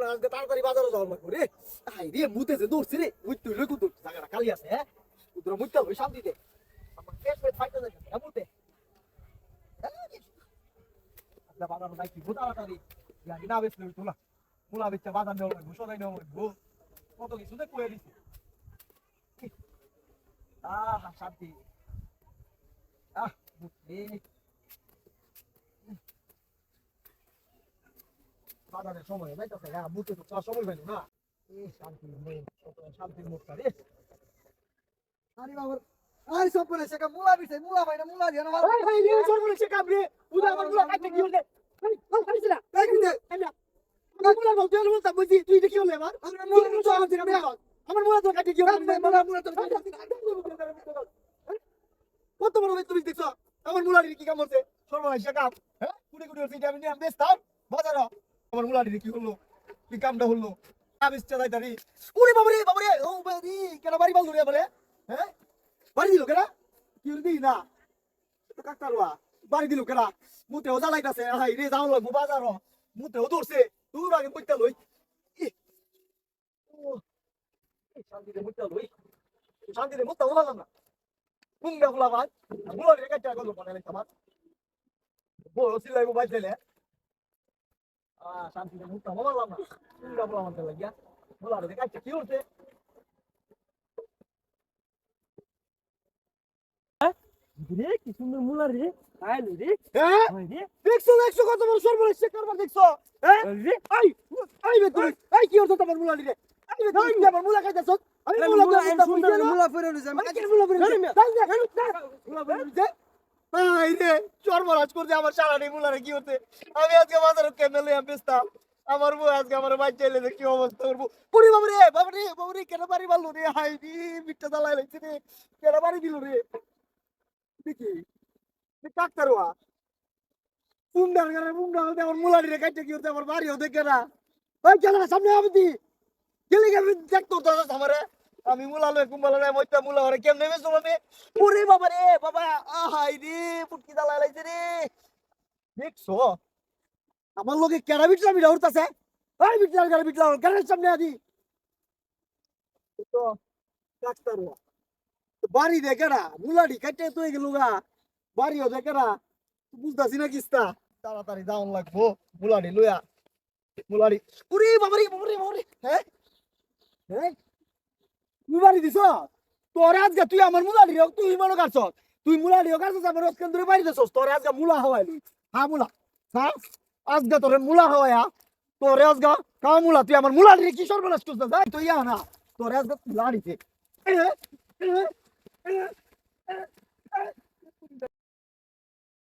না আজকে তাড়াতাড়ি বাজারে যাওয়ার লাগবে রে। আই রে মুতেছে দৌড়ছে রে। মুইতে লই কুদু জায়গাটা খালি আছে হ্যাঁ? কুদুরা মুইতে লই শান্তিতে। আমার পেট পেট ফাইতে যায় হ্যাঁ মুতে। আজকে বাজারে যাই কি তাড়াতাড়ি। জানি না, বেশ লই তোলা। মুলা বেচা বাজার নেওয়া লাগবে, সদাই নেওয়া লাগবে। কত কিছু দেখ কয়ে দিছে। আহ, শান্তি। আহ, মুতে। বাজারের সময় যাইতেছে হ্যাঁ মুতে তো চার সময় পাইল না। এ শান্তি নেই শান্তির মুখটা রে। আরে বাবা আরে সব করে সেটা মুলা বিছে মুলা ভাই না মুলা দিয়ে না ভাই ভাই রে সব করে সেটা আপনি উদা আমার মুলা কাটতে কি হলে ভাই ভাই খাইছ না এই কিনে আমার মুলা বলতে হলো বলতা বুঝি তুই দেখি হলে আমার আমার মুলা তো আমার দিকে আমার মুলা তো কাটতে কি হলে আমার মুলা তো কত বড় ভাই তুমি দেখছ? আমার মুলা কি কাম করছে? সর্বনাশ কাম। হ্যাঁ? কুড়ি কুড়ি হচ্ছে আমি নিয়ে বেচতাম বাজারে আমার মুলাটি কি হলো? কি কামটা হলো? আবিস চালাই দাঁড়ি উনি বাবারে বাবারে ও বাড়ি কেন বাড়ি বাল ধরে বাবারে হ্যাঁ? বাড়ি দিল কেনা কি হলো দি না? কাকতারুয়া বাড়ি দিল কেনা মুতে ওজা লাইতাছে হাই রে যাও লাগবো বাজার। মুতে ও দৌড়ছে দূর আগে মুইতা লই। শান্তিতে মুইতা লই। শান্তিতে মুত্তা ওলালাম না। কুঙ্গা ফুলা ভাই মুলা রে কাটা গেল মনে লাগে আমার। বড় সিলাই বাইতে Ah, শান্তিতে মুখটা বললাম না কুঙ্গা বলা মানতে লাগিয়া বলা রে কাছে কি হচ্ছে রে কি সুন্দর মুলা রে আয় রে হ্যাঁ আয় রে দেখছ দেখছ কত বড় সর্বনাশ সে কারবার দেখছ হ্যাঁ রে আই আই বে তুই আই কি হচ্ছে তোমার মুলা রে আই বে তুই কি আমার মুলা খাইতেছ আমি মুলা মুলা মুলা সুন্দর মুলা মুলা ফেরে লইছে আমি কেন মুলা বেরে মুলা বেরে আই রে সর্বনাশ করছে আমার সারাটি মুলা রে কি হচ্ছে? আমি আজকে বাজারে কেন লইয়া বেচতাম? আমার বউ আজকে আমার বাচ্চা এলে যে কি অবস্থা করব পুরি বাবা রে বাবা রে বাবা রে, কেন বাড়ি মারলো রে? হাই রে মিটটা জ্বালাই লাগছে রে। কেন বাড়ি দিল রে? দেখি কাকতারুয়া গানে মুন্ডা হতে আমার মুলারি রে কাটতে কি হতে আমার বাড়িও দেখে না। গেলে গেলে আমি মুলা লই কুম্বালা রে মইতা মুলা হরে কেমনে ওরে বাবা রে, বাবা, আহাই রে, পুটকি জ্বালাই লাগছে রে। দেখছ? আমার লোকে কেডা বিটলা বিড়া উঠতাছে? ওই বিটলা কেডা বিটলা সামনে আদি। তো ডাক্তারুয়া বাড়ি দেখে না, মুলাডি কাটতে তো গেল গা। বাড়িও দেখে না বুঝতাছি না কিস্তা। তাড়াতাড়ি যাওয়ান লাগবো, মুলাডি লইয়া মুলাডি উরে বাবারে বাবারে বাবারে হ্যাঁ? হ্যাঁ? তুই বাড়ি দিছ? তোর আজকে তুই আমার মুলাডি রে তুই মনে কাটছ তুই মুলাডি কাটছ আমার রস কেন্দ্রে বাড়ি দিছ তোর আজকে মুলা হওয়াই হ্যাঁ মুলা। হ্যাঁ? আজকে তোর মুলা হওয়ায়া তোর আজকে কা মুলা, তুই আমার মুলাডি কি সর্বনাশ যাই তুই ইয়া না। তোর আজকে মুলাডিছে